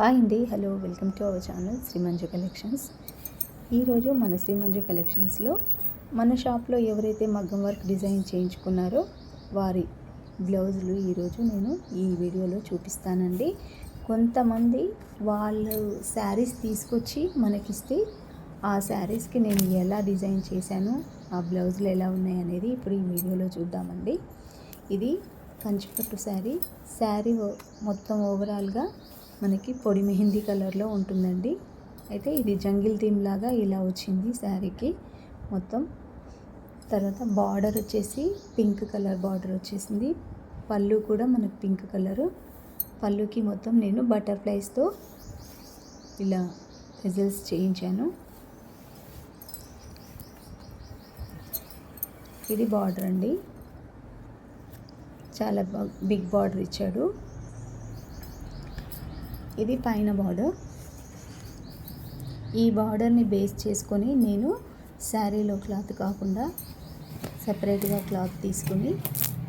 Hi అండి. Hello welcome to our channel Srimanju collections. ఈరోజు మన శ్రీమంజు కలెక్షన్స్లో మన షాప్లో ఎవరైతే మగ్గం వర్క్ డిజైన్ చేయించుకున్నారో వారి బ్లౌజులు ఈరోజు నేను ఈ వీడియోలో చూపిస్తానండి. కొంతమంది వాళ్ళు శారీస్ తీసుకొచ్చి మనకిస్తే ఆ శారీస్కి నేను ఎలా డిజైన్ చేశాను ఆ బ్లౌజులు ఎలా ఉన్నాయి అనేది ఇప్పుడు ఈ వీడియోలో చూద్దామండి. ఇది కంచిపట్టు శారీ. శారీ మొత్తం ఓవరాల్గా మనకి పొడి మెహందీ కలర్లో ఉంటుందండి. అయితే ఇది జంగిల్ థీమ్ లాగా ఇలా వచ్చింది శారీకి. మొత్తం తర్వాత బార్డర్ వచ్చేసి పింక్ కలర్ బార్డర్ వచ్చేసింది. పళ్ళు కూడా మనకు పింక్ కలరు. పళ్ళుకి మొత్తం నేను బటర్ఫ్లైస్తో ఇలా రిజల్ట్స్ చేయించాను. ఇది బార్డర్ అండి. చాలా బిగ్ బార్డర్ ఇచ్చాడు. ఇది పైన బార్డర్ ఈ బార్డర్ని బేస్ చేసుకొని నేను శారీలో క్లాత్ కాకుండా సపరేట్గా క్లాత్ తీసుకుని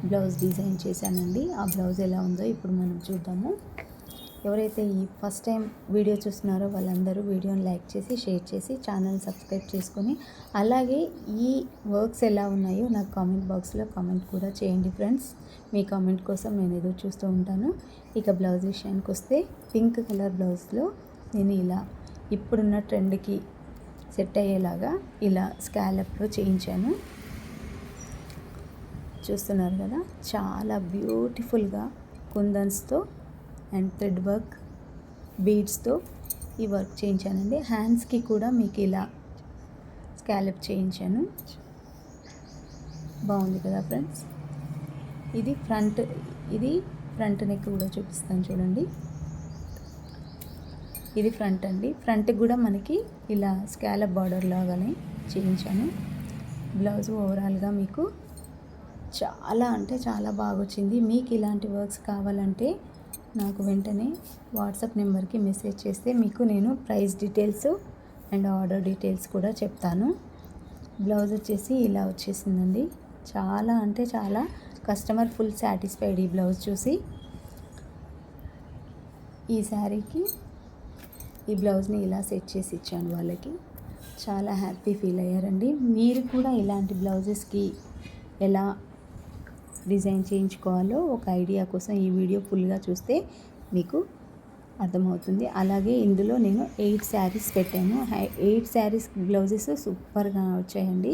బ్లౌజ్ డిజైన్ చేశానండి. ఆ బ్లౌజ్ ఎలా ఉందో ఇప్పుడు మనం చూద్దాము. ఎవరైతే ఈ ఫస్ట్ టైం వీడియో చూస్తున్నారో వాళ్ళందరూ వీడియోని లైక్ చేసి షేర్ చేసి ఛానల్ సబ్స్క్రైబ్ చేసుకొని అలాగే ఈ వర్క్స్ ఎలా ఉన్నాయో నాకు కామెంట్ బాక్స్లో కామెంట్ కూడా చేయండి ఫ్రెండ్స్. మీ కామెంట్ కోసం నేను ఎదురు చూస్తూ ఉంటాను. ఇక బ్లౌజ్ విషయానికి వస్తే పింక్ కలర్ బ్లౌజ్లో నేను ఇలా ఇప్పుడున్న ట్రెండ్కి సెట్ అయ్యేలాగా ఇలా స్కాలప్లో చేయించాను. చూస్తున్నారు కదా? చాలా బ్యూటిఫుల్గా కుందన్స్తో అండ్ థ్రెడ్ వర్క్ బీడ్స్తో ఈ వర్క్ చేయించానండి. హ్యాండ్స్కి కూడా మీకు ఇలా స్కాలప్ చేయించాను. బాగుంది కదా ఫ్రెండ్స్? ఇది ఫ్రంట్ ఇది ఫ్రంట్ నెక్ కూడా చూపిస్తాను చూడండి. ఇది ఫ్రంట్ అండి. ఫ్రంట్ కూడా మనకి ఇలా స్కాలప్ బార్డర్ లాగానే చేయించాను. బ్లౌజ్ ఓవరాల్గా మీకు చాలా అంటే చాలా బాగా వచ్చింది మీకు ఇలాంటి వర్క్స్ కావాలంటే నాకు వెంటనే వాట్సాప్ నెంబర్కి మెసేజ్ చేస్తే మీకు నేను price details and order details కూడా చెప్తాను. బ్లౌజ్ వచ్చేసి ఇలా వచ్చేసిందండి. చాలా అంటే చాలా కస్టమర్ ఫుల్ సాటిస్ఫైడ్ ఈ బ్లౌజ్ చూసి. ఈ శారీకి ఈ బ్లౌజ్ని ఇలా సెట్ చేసి ఇచ్చాను వాళ్ళకి. చాలా హ్యాపీ ఫీల్ అయ్యారండి. మీరు కూడా ఇలాంటి బ్లౌజెస్కి ఎలా డిజైన్ చేయించుకోవాలో ఒక ఐడియా కోసం ఈ వీడియో ఫుల్గా చూస్తే మీకు అర్థమవుతుంది. అలాగే ఇందులో నేను ఎయిట్ శారీస్ పెట్టాను. ఎయిట్ శారీస్ బ్లౌజెస్ సూపర్గా వచ్చాయండి.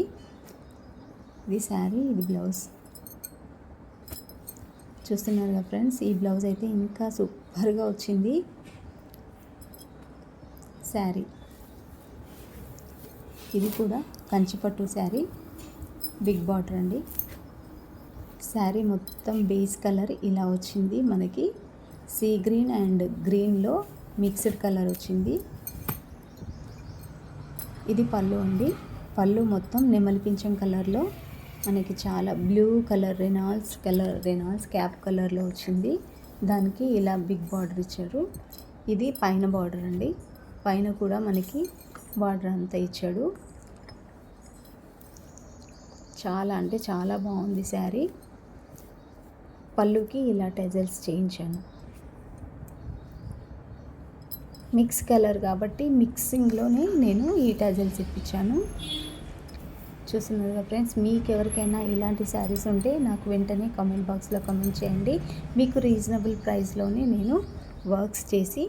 ఇది శారీ ఇది బ్లౌజ్. చూస్తున్నారు కదా ఫ్రెండ్స్ ఈ బ్లౌజ్ అయితే ఇంకా సూపర్గా వచ్చింది. శారీ. ఇది కూడా కంచిపట్టు శారీ. బిగ్ బార్డర్ అండి. శారీ మొత్తం బేస్ కలర్ ఇలా వచ్చింది. మనకి సీ గ్రీన్ అండ్ గ్రీన్లో మిక్స్డ్ కలర్ వచ్చింది. ఇది పళ్ళు అండి. పళ్ళు మొత్తం నెమలి పింఛం కలర్లో మనకి చాలా blue colour Reynolds colour Reynolds cap కలర్లో వచ్చింది. దానికి ఇలా బిగ్ బార్డర్ ఇచ్చారు. ఇది పైన బార్డర్ అండి. పైన కూడా మనకి బార్డర్ అంతా ఇచ్చాడు. చాలా అంటే చాలా బాగుంది శారీ. పళ్ళుకి ఇలా టెజల్స్ చేయించాను. మిక్స్ కలర్ కాబట్టి మిక్సింగ్లోనే నేను ఈ టజల్స్ ఇప్పించాను. చూస్తున్నారు ఫ్రెండ్స్ మీకు ఎవరికైనా ఇలాంటి శారీస్ ఉంటే నాకు వెంటనే కామెంట్ బాక్స్లో కామెంట్ చేయండి. మీకు రీజనబుల్ ప్రైస్లోనే నేను వర్క్స్ చేసి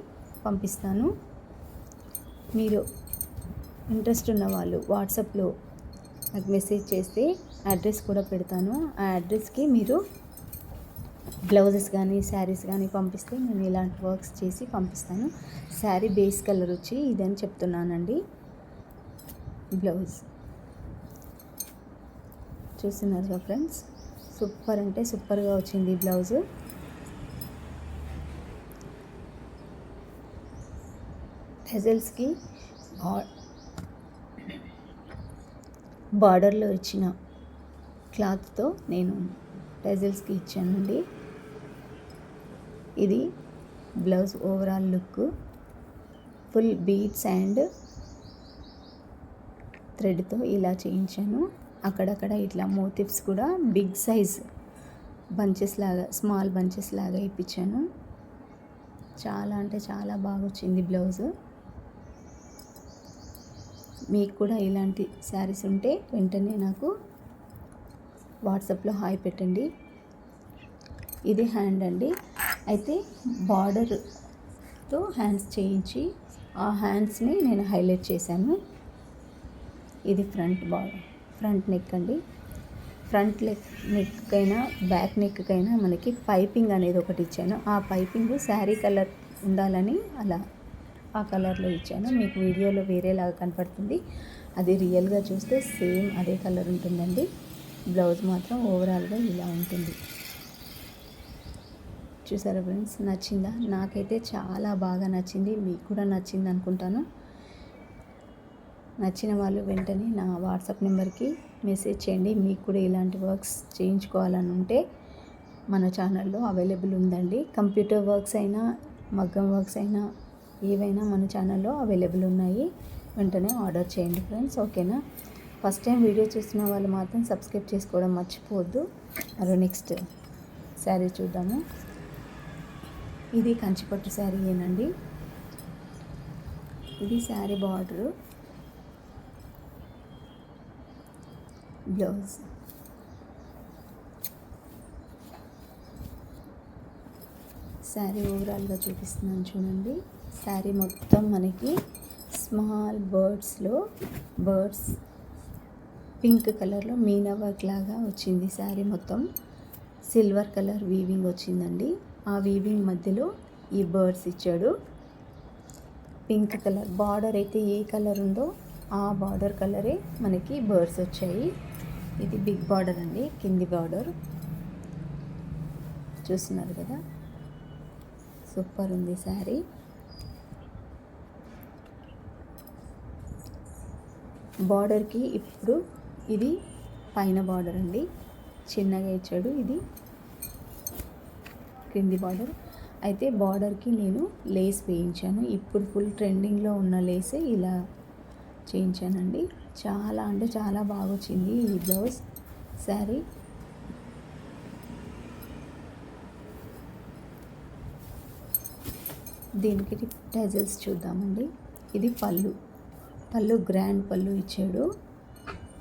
పంపిస్తాను. మీరు ఇంట్రెస్ట్ ఉన్న వాళ్ళు వాట్సాప్లో నాకు మెసేజ్ చేస్తే అడ్రస్ కూడా పెడతాను. ఆ అడ్రస్కి మీరు బ్లౌజెస్ కానీ శారీస్ కానీ పంపిస్తే నేను ఇలాంటి వర్క్స్ చేసి పంపిస్తాను. శారీ బేస్ కలర్ వచ్చి ఇదని చెప్తున్నానండి. బ్లౌజ్. చూస్తున్నారుగా ఫ్రెండ్స్? సూపర్ అంటే సూపర్గా వచ్చింది బ్లౌజ్. టెజల్స్కి బా బార్డర్లో ఇచ్చిన క్లాత్తో నేను టెజల్స్కి ఇచ్చానండి. ఇది blouse overall look full beads and థ్రెడ్తో ఇలా చేయించాను. అక్కడక్కడ ఇట్లా మోటివ్స్ కూడా బిగ్ సైజ్ బంచెస్ లాగా స్మాల్ బంచెస్ లాగా ఇప్పించాను. చాలా అంటే చాలా బాగా వచ్చింది బ్లౌజ్. మీకు కూడా ఇలాంటి శారీస్ ఉంటే వెంటనే నాకు వాట్సాప్లో హాయ్ పెట్టండి. ఇది హ్యాండ్ అండి. అయితే బార్డర్తో హ్యాండ్స్ చేయించి ఆ హ్యాండ్స్ని నేను హైలైట్ చేశాను. ఇది ఫ్రంట్ బార్డర్. ఫ్రంట్ నెక్ అండి. ఫ్రంట్ నెక్ నెక్కైనా బ్యాక్ నెక్కైనా మనకి పైపింగ్ అనేది ఒకటి ఇచ్చాను. ఆ పైపింగ్ శారీ కలర్ ఉండాలని అలా ఆ కలర్లో ఇచ్చాను. మీకు వీడియోలో వేరేలాగా కనపడుతుంది. అది రియల్గా చూస్తే సేమ్ అదే కలర్ ఉంటుందండి. బ్లౌజ్ మాత్రం ఓవరాల్గా ఇలా ఉంటుంది. చూసారా ఫ్రెండ్స్? నచ్చిందా? నాకైతే చాలా బాగా నచ్చింది. మీకు కూడా నచ్చింది అనుకుంటాను. నచ్చిన వాళ్ళు వెంటనే నా వాట్సాప్ నెంబర్కి మెసేజ్ చేయండి. మీకు కూడా ఇలాంటి వర్క్స్ చేయించుకోవాలని ఉంటే మన ఛానల్లో అవైలబుల్ ఉందండి. కంప్యూటర్ వర్క్స్ అయినా మగ్గం వర్క్స్ అయినా ఏవైనా మన ఛానల్లో అవైలబుల్ ఉన్నాయి. వెంటనే ఆర్డర్ చేయండి ఫ్రెండ్స్. ఓకేనా? ఫస్ట్ టైం వీడియో చూస్తున్న వాళ్ళు మాత్రం సబ్స్క్రైబ్ చేసుకోవడం మర్చిపోవద్దు. మరో నెక్స్ట్ శారీ చూద్దాము. ఇది కంచిపట్టు శారీ ఏనండి. ఇది శారీ బార్డరు. బ్లౌజ్. శారీ ఓవరాల్గా చూపిస్తున్నాను చూడండి. శారీ మొత్తం మనకి స్మాల్ బర్డ్స్లో బర్డ్స్ పింక్ కలర్లో మీనా వర్క్ లాగా వచ్చింది శారీ మొత్తం. సిల్వర్ కలర్ వీవింగ్ వచ్చిందండి. ఆ వీవింగ్ మధ్యలో ఈ బర్డ్స్ ఇచ్చాడు. పింక్ కలర్ బార్డర్ అయితే ఏ కలర్ ఉందో ఆ బార్డర్ కలరే మనకి బర్డ్స్ వచ్చాయి. ఇది బిగ్ బార్డర్ అండి కింది బార్డర్. చూస్తున్నారు కదా? సూపర్ ఉంది శారీ. బార్డర్కి ఇప్పుడు ఇది పైన బార్డర్ అండి. చిన్నగా ఇచ్చాడు ఇది. క్రింది బార్డర్ అయితే బార్డర్కి నేను లేస్ వేయించాను. ఇప్పుడు ఫుల్ ట్రెండింగ్లో ఉన్న లేసే ఇలా చేయించానండి. చాలా అంటే చాలా బాగా వచ్చింది ఈ బ్లౌజ్ శారీ దీనికి టజల్స్ చూద్దామండి. ఇది పళ్ళు. పళ్ళు గ్రాండ్ పళ్ళు ఇచ్చాడు.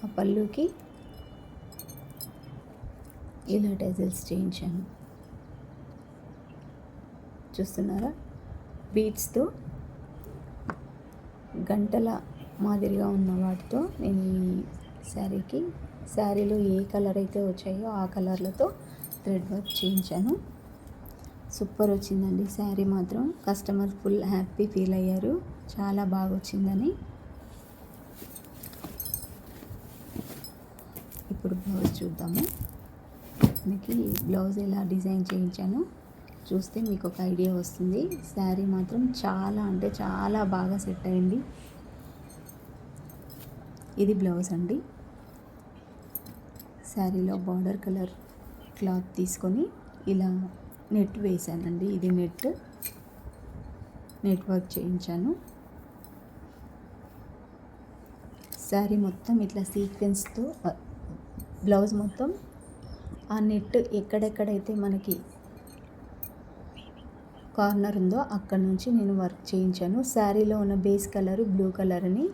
ఆ పళ్ళుకి ఇలా టజల్స్ చేయించాను. చూస్తున్నారా? బీట్స్తో గంటల మాదిరిగా ఉన్న వాటితో నేను ఈ శారీకి శారీలో ఏ కలర్ అయితే వచ్చాయో ఆ కలర్లతో థ్రెడ్ వర్క్ చేయించాను. సూపర్ వచ్చిందండి శారీ మాత్రం. కస్టమర్ ఫుల్ హ్యాపీ ఫీల్ అయ్యారు. చాలా బాగా వచ్చిందని. ఇప్పుడు బ్లౌజ్ చూద్దాము. మీకు బ్లౌజ్ ఎలా డిజైన్ చేయించాను చూస్తే మీకు ఒక ఐడియా వస్తుంది. శారీ మాత్రం చాలా అంటే చాలా బాగా సెట్ అయింది. ఇది బ్లౌజ్ అండి. శారీలో బార్డర్ కలర్ క్లాత్ తీసుకొని ఇలా నెట్ వేసానండి. ఇది నెట్. నెట్వర్క్ చేయించాను. శారీ మొత్తం ఇట్లా సీక్వెన్స్తో బ్లౌజ్ మొత్తం ఆ నెట్ ఎక్కడెక్కడైతే మనకి కార్నర్ ఉందో అక్కడ నుంచి నేను వర్క్ చేయించాను. శారీలో ఉన్న బేస్ కలర్ బ్లూ కలర్ అని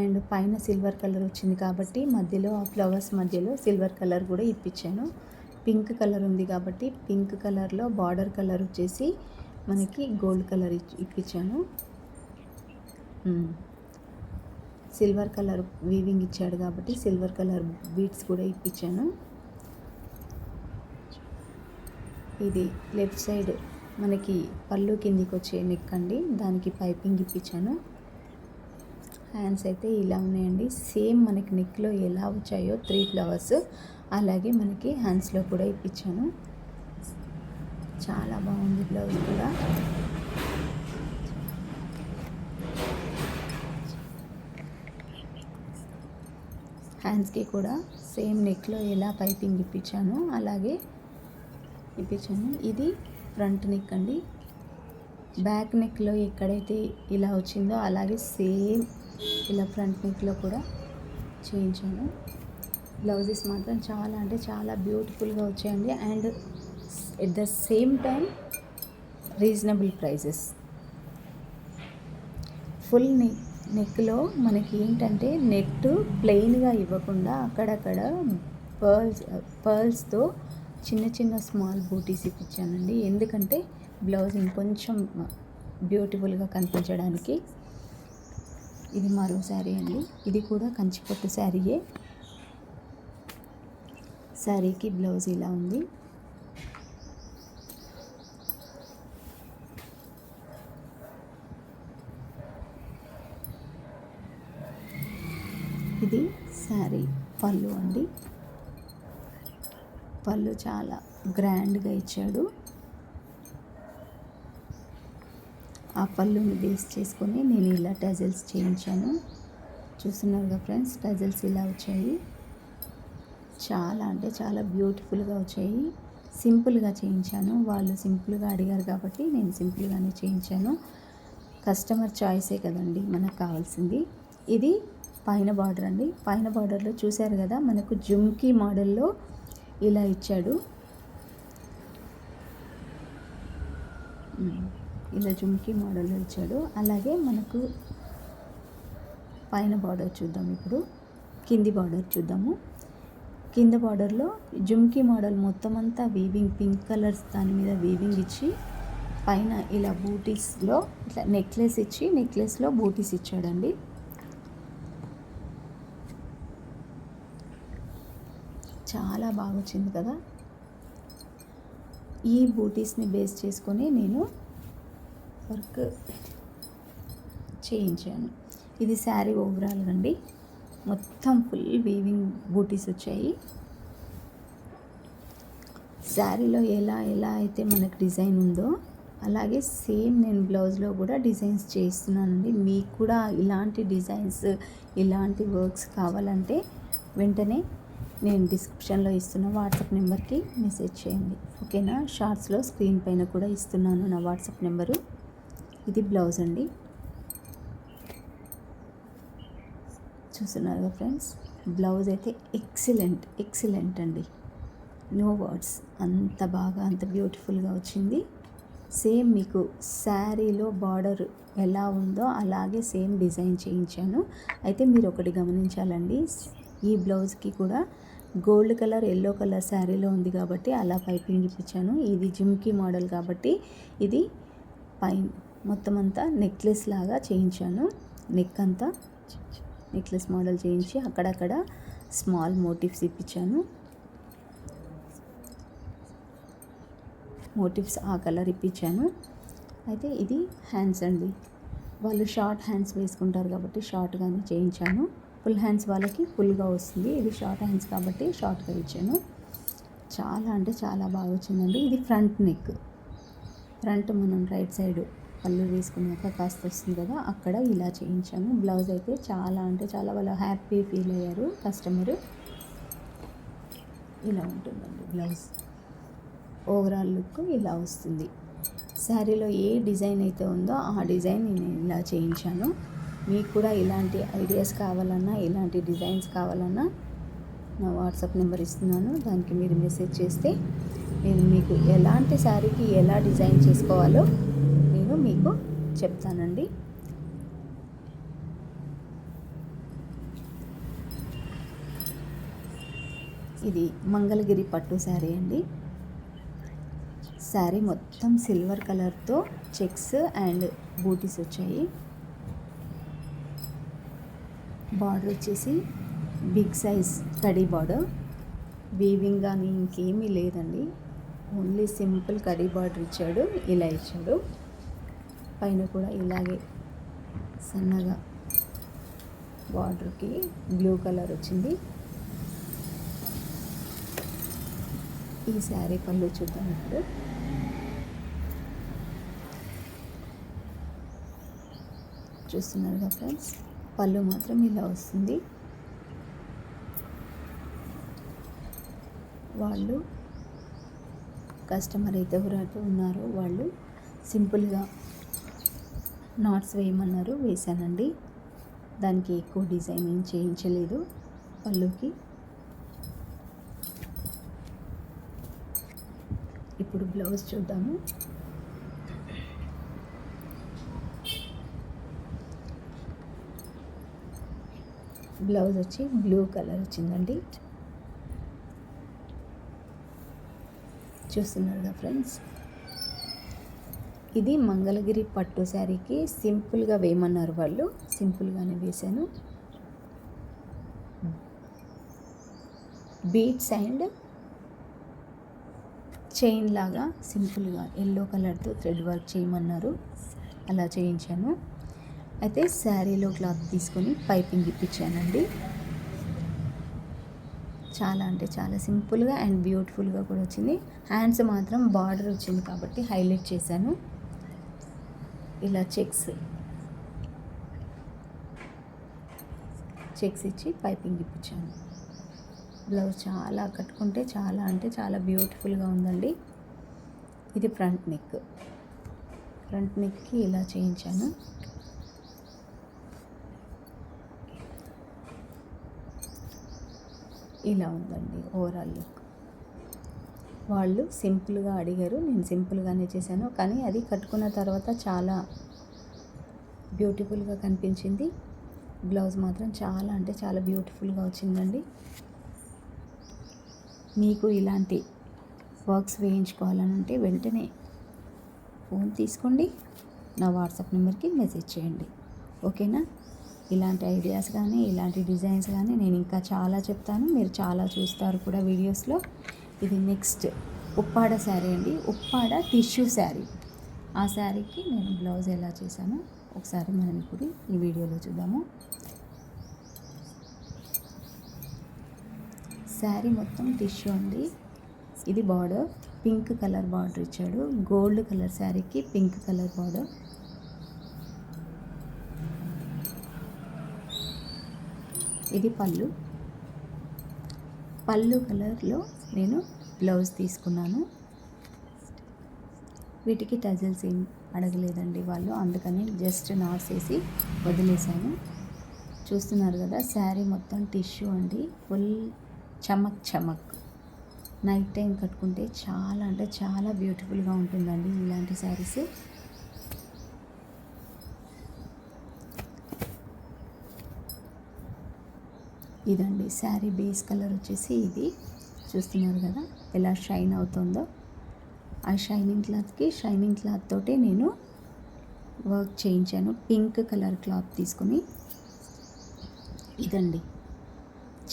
అండ్ పైన సిల్వర్ కలర్ వచ్చింది కాబట్టి మధ్యలో ఆ ఫ్లవర్స్ మధ్యలో సిల్వర్ కలర్ కూడా ఇప్పించాను. పింక్ కలర్ ఉంది కాబట్టి పింక్ కలర్లో బార్డర్ కలర్ వచ్చేసి మనకి గోల్డ్ కలర్ ఇప్పించాను. సిల్వర్ కలర్ వీవింగ్ ఇచ్చాడు కాబట్టి సిల్వర్ కలర్ బీట్స్ కూడా ఇప్పించాను. ఇది లెఫ్ట్ సైడ్ మనకి పళ్ళు కిందికి వచ్చే నెక్ అండి. దానికి పైపింగ్ ఇప్పించాను. హ్యాండ్స్ అయితే ఇలా ఉన్నాయండి. సేమ్ మనకి నెక్లో ఎలా వచ్చాయో త్రీ ఫ్లవర్స్ అలాగే మనకి హ్యాండ్స్లో కూడా ఇప్పించాను. చాలా బాగుంది బ్లౌజ్ కూడా. హ్యాండ్స్కి కూడా సేమ్ నెక్లో ఎలా పైపింగ్ ఇప్పించాను అలాగే ఇప్పించాను. ఇది ఫ్రంట్ నెక్ అండి. బ్యాక్ నెక్లో ఎక్కడైతే ఇలా వచ్చిందో అలాగే సేమ్ ఇలా ఫ్రంట్ నెక్లో కూడా చేయించాను. బ్లౌజెస్ మాత్రం చాలా అంటే చాలా బ్యూటిఫుల్గా వచ్చాయండి. And at the same time reasonable prices. Full neck నెక్లో మనకి ఏంటంటే నెట్ ప్లెయిన్గా ఇవ్వకుండా అక్కడక్కడ పర్ల్స్ పర్ల్స్తో చిన్న చిన్న స్మాల్ బూటీస్ ఇప్పించానండి. ఎందుకంటే బ్లౌజ్ ఇంకొంచెం బ్యూటిఫుల్గా కనిపించడానికి ఇది మరో శారీ అండి. ఇది కూడా కంచిపట్టు శారీయే. శారీకి బ్లౌజ్ ఇలా ఉంది. ఇది శారీ పళ్ళు అండి. పళ్ళు చాలా గ్రాండ్గా ఇచ్చాడు. ఆ పళ్ళుని బేస్ చేసుకొని నేను ఇలా టజల్స్ చేయించాను. చూస్తున్నారుగా ఫ్రెండ్స్ టజల్స్ ఇలా వచ్చాయి. చాలా అంటే చాలా బ్యూటిఫుల్గా వచ్చాయి. సింపుల్గా చేయించాను. వాళ్ళు సింపుల్గా అడిగారు కాబట్టి నేను సింపుల్గానే చేయించాను. కస్టమర్ చాయిసే కదండి మనకు కావాల్సింది. ఇది పైన బార్డర్ అండి. పైన బార్డర్లో చూశారు కదా మనకు జుమ్కీ మోడల్లో ఇలా ఇచ్చాడు. ఇలా జుమ్కీ మోడల్లో ఇచ్చాడు. అలాగే మనకు పైన బార్డర్ చూద్దాం ఇప్పుడు. కింది బార్డర్ చూద్దాము. కింద బార్డర్లో జుమ్కీ మోడల్ మొత్తం అంతా వీవింగ్ పింక్ కలర్స్ దాని మీద వీవింగ్ ఇచ్చి పైన ఇలా బూటీస్లో ఇట్లా నెక్లెస్ ఇచ్చి నెక్లెస్లో బూటీస్ ఇచ్చాడండి. చాలా బాగా వచ్చింది కదా. ఈ బూటీస్ని బేస్ చేసుకొని నేను వర్క్ చేయించాను. ఇది శారీ ఓవరాల్ అండి మొత్తం ఫుల్ వీవింగ్ బూటీస్ వచ్చాయి. శారీలో ఎలా ఎలా అయితే మనకు డిజైన్ ఉందో అలాగే సేమ్ నేను బ్లౌజ్లో కూడా డిజైన్స్ చేస్తున్నానండి. మీకు కూడా ఇలాంటి డిజైన్స్ ఇలాంటి వర్క్స్ కావాలంటే వెంటనే నేను డిస్క్రిప్షన్లో ఇస్తున్న వాట్సాప్ నెంబర్కి మెసేజ్ చేయండి. ఓకేనా? షార్ట్స్లో స్క్రీన్ పైన కూడా ఇస్తున్నాను నా వాట్సాప్ నెంబరు. ఇది బ్లౌజ్ అండి. చూస్తున్నారు ఫ్రెండ్స్? బ్లౌజ్ అయితే ఎక్సలెంట్ ఎక్సలెంట్ అండి. No words. అంత బాగా అంత బ్యూటిఫుల్గా వచ్చింది. సేమ్ మీకు శారీలో బార్డర్ ఎలా ఉందో అలాగే సేమ్ డిజైన్ చేయించాను. అయితే మీరు ఒకటి గమనించాలండి. ఈ బ్లౌజ్కి కూడా గోల్డ్ కలర్ ఎల్లో కలర్ శారీలో ఉంది కాబట్టి అలా పైపింగ్ ఇప్పించాను. ఇది జిమ్కి మోడల్ కాబట్టి ఇది పై మొత్తం అంతా నెక్లెస్ లాగా చేయించాను. నెక్ అంతా నెక్లెస్ మోడల్ చేయించి అక్కడక్కడ స్మాల్ మోటివ్స్ ఇప్పించాను. మోటివ్స్ ఆ కలర్ ఇప్పించాను. అయితే ఇది హ్యాండ్స్ అండి. వాళ్ళు షార్ట్ హ్యాండ్స్ వేసుకుంటారు కాబట్టి షార్ట్గానే చేయించాను. ఫుల్ హ్యాండ్స్ వాళ్ళకి ఫుల్గా వస్తుంది. ఇది షార్ట్ హ్యాండ్స్ కాబట్టి షార్ట్గా ఇచ్చాను. చాలా అంటే చాలా బాగా వచ్చిందండి. ఇది ఫ్రంట్ నెక్. ఫ్రంట్ మనం రైట్ సైడ్ పళ్ళు వేసుకున్నాక కాస్త వస్తుంది కదా అక్కడ ఇలా చేయించాను. బ్లౌజ్ అయితే చాలా అంటే చాలా వాళ్ళు హ్యాపీ ఫీల్ అయ్యారు. కస్టమర్ ఇలా ఉంటుందండి బ్లౌజ్. ఓవరాల్ లుక్ ఇలా వస్తుంది. శారీలో ఏ డిజైన్ అయితే ఉందో ఆ డిజైన్ నేను ఇలా చేయించాను. మీకు కూడా ఇలాంటి ఐడియాస్ కావాలన్నా ఇలాంటి డిజైన్స్ కావాలన్నా నా వాట్సాప్ నెంబర్ ఇస్తున్నాను. దానికి మీరు మెసేజ్ చేస్తే నేను మీకు ఎలాంటి శారీకి ఎలా డిజైన్ చేసుకోవాలో నేను మీకు చెప్తానండి. ఇది మంగళగిరి పట్టు శారీ అండి. శారీ మొత్తం సిల్వర్ కలర్తో చెక్స్ అండ్ బూటీస్ వచ్చాయి. బార్డర్ వచ్చేసి బిగ్ సైజ్ కడీ బార్డర్. వీవింగ్ కానీ ఇంకేమీ లేదండి. ఓన్లీ సింపుల్ కడీ బార్డర్ ఇచ్చాడు ఇలా ఇచ్చాడు. పైన కూడా ఇలాగే సన్నగా బార్డర్కి బ్లూ కలర్ వచ్చింది. ఈ శారీ పళ్ళు చూద్దాం ఇప్పుడు. చూస్తున్నారుగా ఫ్రెండ్స్? పళ్ళు మాత్రం ఇలా వస్తుంది. వాళ్ళు కస్టమర్ అయితే ఎవరైతే ఉన్నారో వాళ్ళు సింపుల్గా నాట్స్ వేయమన్నారు వేశానండి. దానికి ఎక్కువ డిజైన్ ఏం చేయించలేదు పళ్ళుకి. ఇప్పుడు బ్లౌజ్ చూద్దాము. బ్లౌజ్ వచ్చి బ్లూ కలర్ వచ్చిందండి. చూస్తున్నారుగా ఫ్రెండ్స్? ఇది మంగళగిరి పట్టు శారీకి సింపుల్గా వేయమన్నారు వాళ్ళు. సింపుల్గానే వేశాను. బీట్స్ అండ్ చైన్ లాగా సింపుల్గా ఎల్లో కలర్తో థ్రెడ్ వర్క్ చేయమన్నారు. అలా చేయించాను. అయితే శారీలో క్లాత్ తీసుకొని పైపింగ్ ఇప్పించానండి. చాలా అంటే చాలా సింపుల్గా అండ్ బ్యూటిఫుల్గా కూడా వచ్చింది. హ్యాండ్స్ మాత్రం బార్డర్ వచ్చింది కాబట్టి హైలైట్ చేశాను. ఇలా చెక్స్ చెక్స్ ఇచ్చి పైపింగ్ ఇప్పించాను. బ్లౌజ్ చాలా కట్టుకుంటే చాలా అంటే చాలా బ్యూటిఫుల్గా ఉందండి. ఇది ఫ్రంట్ నెక్. ఫ్రంట్ నెక్కి ఇలా చేయించాను. ఇలా ఉందండి ఓవరాల్ లుక్ వాళ్ళు సింపుల్గా అడిగారు నేను సింపుల్గానే చేశాను. కానీ అది కట్టుకున్న తర్వాత చాలా బ్యూటిఫుల్గా కనిపించింది. బ్లౌజ్ మాత్రం చాలా అంటే చాలా బ్యూటిఫుల్గా వచ్చిందండి. మీకు ఇలాంటి వర్క్స్ వేయించుకోవాలనంటే వెంటనే ఫోన్ తీసుకోండి. నా వాట్సాప్ నెంబర్కి మెసేజ్ చేయండి. ఓకేనా? ఇలాంటి ఐడియాస్ కానీ ఇలాంటి డిజైన్స్ కానీ నేను ఇంకా చాలా చెప్తాను. మీరు చాలా చూస్తారు కూడా వీడియోస్లో. ఇది నెక్స్ట్ ఉప్పాడ శారీ అండి. ఉప్పాడ టిష్యూ శారీ. ఆ శారీకి నేను బ్లౌజ్ ఎలా చేశానో ఒకసారి మనం ఇప్పుడు ఈ వీడియోలో చూద్దాము. శారీ మొత్తం టిష్యూ అండి. ఇది బార్డర్. పింక్ కలర్ బార్డర్ ఇచ్చాడు. గోల్డ్ కలర్ శారీకి పింక్ కలర్ బార్డర్. ఇది పళ్ళు. పళ్ళు కలర్లో నేను బ్లౌజ్ తీసుకున్నాను. వీటికి టజల్స్ ఏం అడగలేదండి వాళ్ళు. అందుకని జస్ట్ నాట్స్ వేసి వదిలేశాను. చూస్తున్నారు కదా శారీ మొత్తం టిష్యూ అండి. ఫుల్ చమక్ చమక్. నైట్ టైం కట్టుకుంటే చాలా అంటే చాలా బ్యూటిఫుల్గా ఉంటుందండి ఇలాంటి శారీస్. ఇదండి శారీ బేస్ కలర్ వచ్చేసి ఇది. చూస్తున్నారు కదా ఎలా షైన్ అవుతుందో. ఆ షైనింగ్ క్లాత్కి షైనింగ్ క్లాత్ తోటే నేను వర్క్ చేయించాను. పింక్ కలర్ క్లాత్ తీసుకొని. ఇదండి.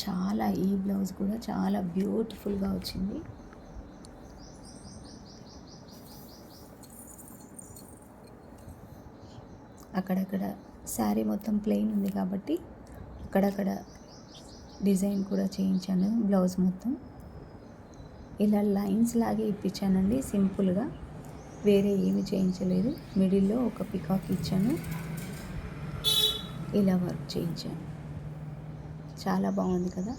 చాలా ఈ బ్లౌజ్ కూడా చాలా బ్యూటిఫుల్గా వచ్చింది. అక్కడక్కడ శారీ మొత్తం ప్లెయిన్ ఉంది కాబట్టి అక్కడక్కడ డిజైన్ కూడా చేయించాను బ్లౌజ్ మొత్తం. ఇలా లైన్స్ లాగే ఇప్పించానండి సింపుల్గా. వేరే ఏమి చేయించలేదు. మిడిల్లో ఒక పికాక్ ఇచ్చాను. ఇలా వర్క్ చేయించాను. చాలా బాగుంది కదా?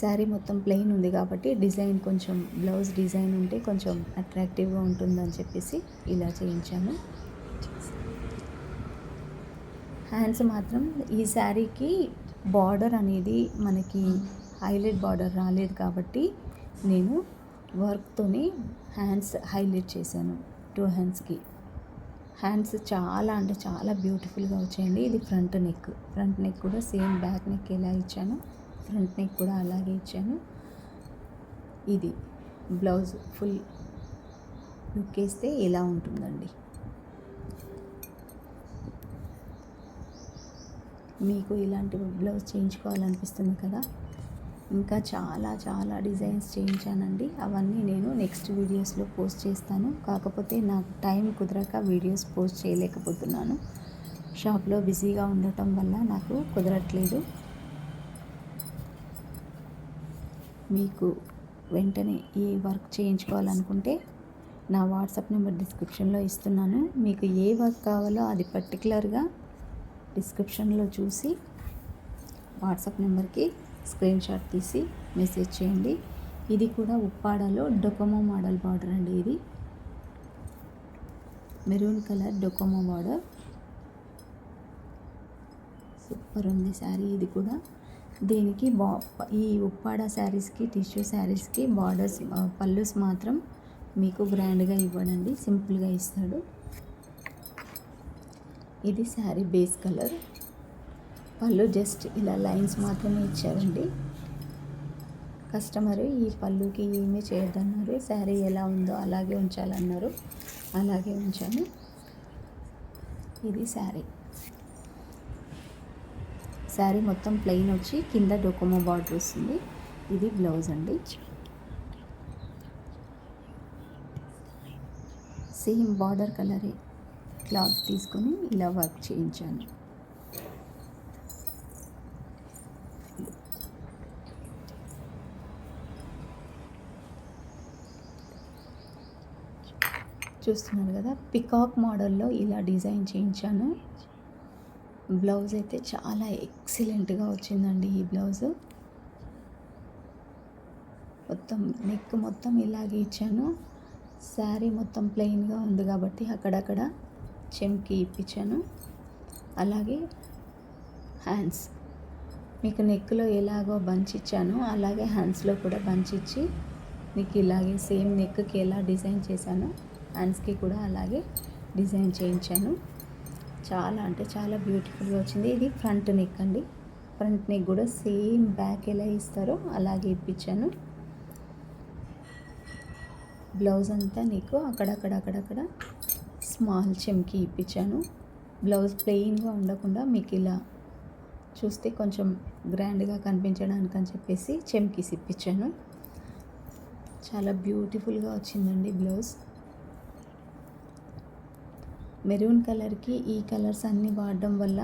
శారీ మొత్తం ప్లెయిన్ ఉంది కాబట్టి డిజైన్ కొంచెం బ్లౌజ్ డిజైన్ ఉంటే కొంచెం అట్రాక్టివ్గా ఉంటుందని చెప్పేసి ఇలా చేయించాను. హ్యాండ్స్ మాత్రం ఈ శారీకి బార్డర్ అనేది మనకి హైలైట్ బార్డర్ రాలేదు కాబట్టి నేను వర్క్తోనే హ్యాండ్స్ హైలైట్ చేశాను టూ హ్యాండ్స్కి. హ్యాండ్స్ చాలా అంటే చాలా బ్యూటిఫుల్గా వచ్చాయండి. ఇది ఫ్రంట్ నెక్. ఫ్రంట్ నెక్ కూడా సేమ్ బ్యాక్ నెక్ ఎలా ఇచ్చాను ఫ్రంట్ నెక్ కూడా అలాగే ఇచ్చాను. ఇది బ్లౌజ్ ఫుల్ లుక్ వేస్తే ఎలా ఉంటుందండి? మీకు ఇలాంటి బ్లౌజ్ చేయించుకోవాలనిపిస్తుంది కదా. ఇంకా చాలా చాలా డిజైన్స్ చేయించానండి. అవన్నీ నేను నెక్స్ట్ వీడియోస్లో పోస్ట్ చేస్తాను. కాకపోతే నాకు టైం కుదరక వీడియోస్ పోస్ట్ చేయలేకపోతున్నాను. షాప్లో బిజీగా ఉండటం వల్ల నాకు కుదరట్లేదు. మీకు వెంటనే ఈ వర్క్ చేయించుకోవాలనుకుంటే నా వాట్సాప్ నెంబర్ డిస్క్రిప్షన్లో ఇస్తున్నాను. మీకు ఏ వర్క్ కావాలో అది పర్టికులర్గా డిస్క్రిప్షన్లో చూసి వాట్సాప్ నెంబర్కి స్క్రీన్ షాట్ తీసి మెసేజ్ చేయండి. ఇది కూడా ఉప్పాడలో డొకోమో మోడల్ బార్డర్ అండి ఇది. మెరూన్ కలర్ డొకోమో బార్డర్. సూపర్ ఉంది శారీ ఇది కూడా. దీనికి బా ఈ ఉప్పాడ శారీస్కి టిష్యూ శారీస్కి బార్డర్స్ పళ్ళుస్ మాత్రం మీకు గ్రాండ్గా ఇవ్వడండి. సింపుల్గా ఇస్తాడు. ఇది శారీ బేస్ కలర్. పళ్ళు జస్ట్ ఇలా లైన్స్ మాత్రమే ఇచ్చారండి. కస్టమర్ ఈ పళ్ళుకి ఏమీ చేయొద్దన్నారు. శారీ ఎలా ఉందో అలాగే ఉంచాలన్నారు. అలాగే ఉంచాను. ఇది శారీ. శారీ మొత్తం ప్లెయిన్ వచ్చి కింద డొకోమో బార్డర్ వస్తుంది. ఇది బ్లౌజ్ అండి. సేమ్ బార్డర్ కలరే. క్లాత్ తీసుకొని ఇలా వర్క్ చేయించాను. చూస్తున్నారు కదా పికాక్ మోడల్లో ఇలా డిజైన్ చేయించాను. బ్లౌజ్ అయితే చాలా ఎక్సలెంట్గా వచ్చిందండి ఈ బ్లౌజ్. మొత్తం నెక్ మొత్తం ఇలాగే ఇచ్చాను. శారీ మొత్తం ప్లెయిన్గా ఉంది కాబట్టి అక్కడక్కడ చెంకి ఇప్పించాను. అలాగే హ్యాండ్స్. మీకు నెక్లో ఎలాగో బంచ్ ఇచ్చాను అలాగే హ్యాండ్స్లో కూడా బంచ్ ఇచ్చి మీకు ఇలాగే సేమ్ నెక్కి ఎలా డిజైన్ చేశానో హ్యాండ్స్కి కూడా అలాగే డిజైన్ చేయించాను. చాలా అంటే చాలా బ్యూటిఫుల్గా వచ్చింది. ఇది ఫ్రంట్ నెక్ అండి. ఫ్రంట్ నెక్ కూడా సేమ్ బ్యాక్ ఎలా ఇస్తారో అలాగే ఇప్పించాను. బ్లౌజ్ అంతా నీకు అక్కడక్కడ అక్కడక్కడ స్మాల్ చెమ్కి ఇప్పించాను. బ్లౌజ్ ప్లెయిన్గా ఉండకుండా మీకు ఇలా చూస్తే కొంచెం గ్రాండ్గా కనిపించడానికి అని చెప్పేసి చెమ్కీస్ ఇప్పించాను. చాలా బ్యూటిఫుల్గా వచ్చిందండి బ్లౌజ్. మెరూన్ కలర్కి ఈ కలర్స్ అన్నీ వాడడం వల్ల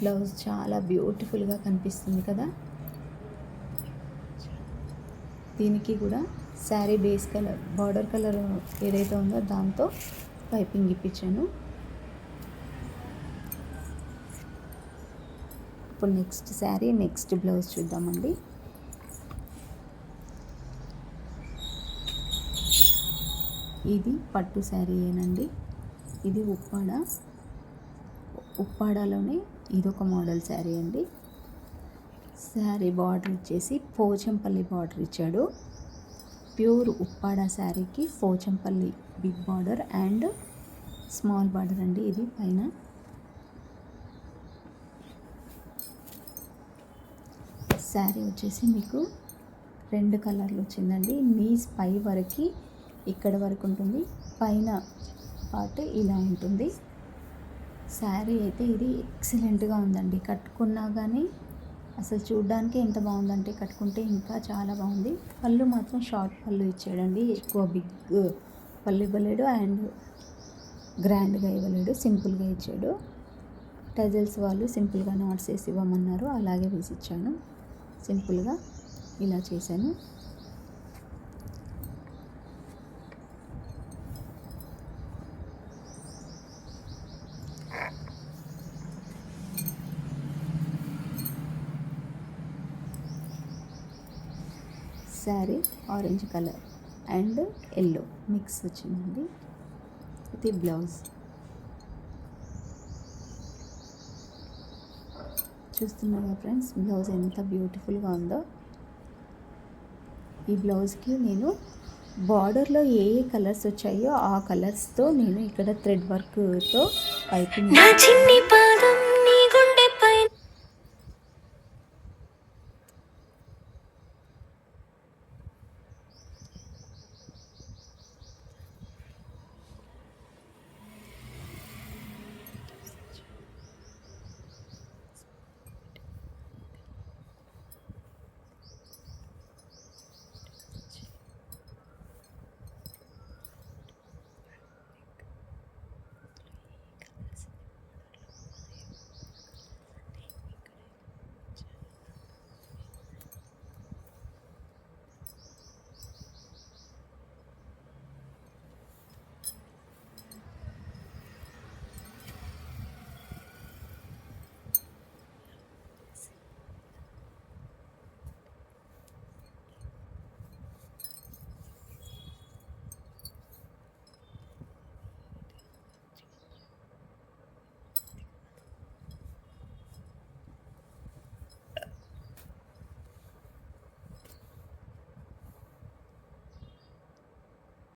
బ్లౌజ్ చాలా బ్యూటిఫుల్గా కనిపిస్తుంది కదా. దీనికి కూడా sari base colour border colour ఏదైతే ఉందో దాంతో పైపింగ్ ఇప్పించాను. ఇప్పుడు నెక్స్ట్ శారీ నెక్స్ట్ బ్లౌజ్ చూద్దామండి. ఇది పట్టు శారీ ఏనండి ఇది ఉప్పాడ ఉప్పాడలోనే ఇదొక మోడల్ శారీ అండి శారీ బార్డర్ ఇచ్చేసి పోచంపల్లి బార్డర్ ఇచ్చాడు. ప్యూర్ ఉప్పాడ శారీకి Pochampally big border and small border అండి ఇది పైన. శారీ వచ్చేసి మీకు రెండు కలర్లు వచ్చిందండి. నీస్ పై వరకు ఇక్కడ వరకు ఉంటుంది. పైన పార్ట్ ఇలా ఉంటుంది. శారీ అయితే ఇది ఎక్సలెంట్గా ఉందండి. కట్టుకున్నా కానీ అసలు చూడ్డానికి ఎంత బాగుందంటే కట్టుకుంటే ఇంకా చాలా బాగుంది. పళ్ళు మాత్రం షార్ట్ పళ్ళు ఇచ్చాడండి. ఎక్కువ బిగ్ పళ్ళు ఇవ్వలేడు అండ్ గ్రాండ్గా ఇవ్వలేడు సింపుల్గా ఇచ్చాడు. టజల్స్ వాళ్ళు సింపుల్గా నాట్స్ వేసి ఇవ్వమన్నారు. అలాగే వేసి ఇచ్చాను. సింపుల్గా ఇలా చేశాను. Sari orange colour and yellow mix వచ్చిందండి ఇది బ్లౌజ్. చూస్తున్నారా ఫ్రెండ్స్ బ్లౌజ్ ఎంత బ్యూటిఫుల్గా ఉందో. ఈ బ్లౌజ్కి నేను బార్డర్లో ఏ ఏ కలర్స్ వచ్చాయో ఆ కలర్స్తో నేను ఇక్కడ థ్రెడ్ వర్క్తో పైపింగ్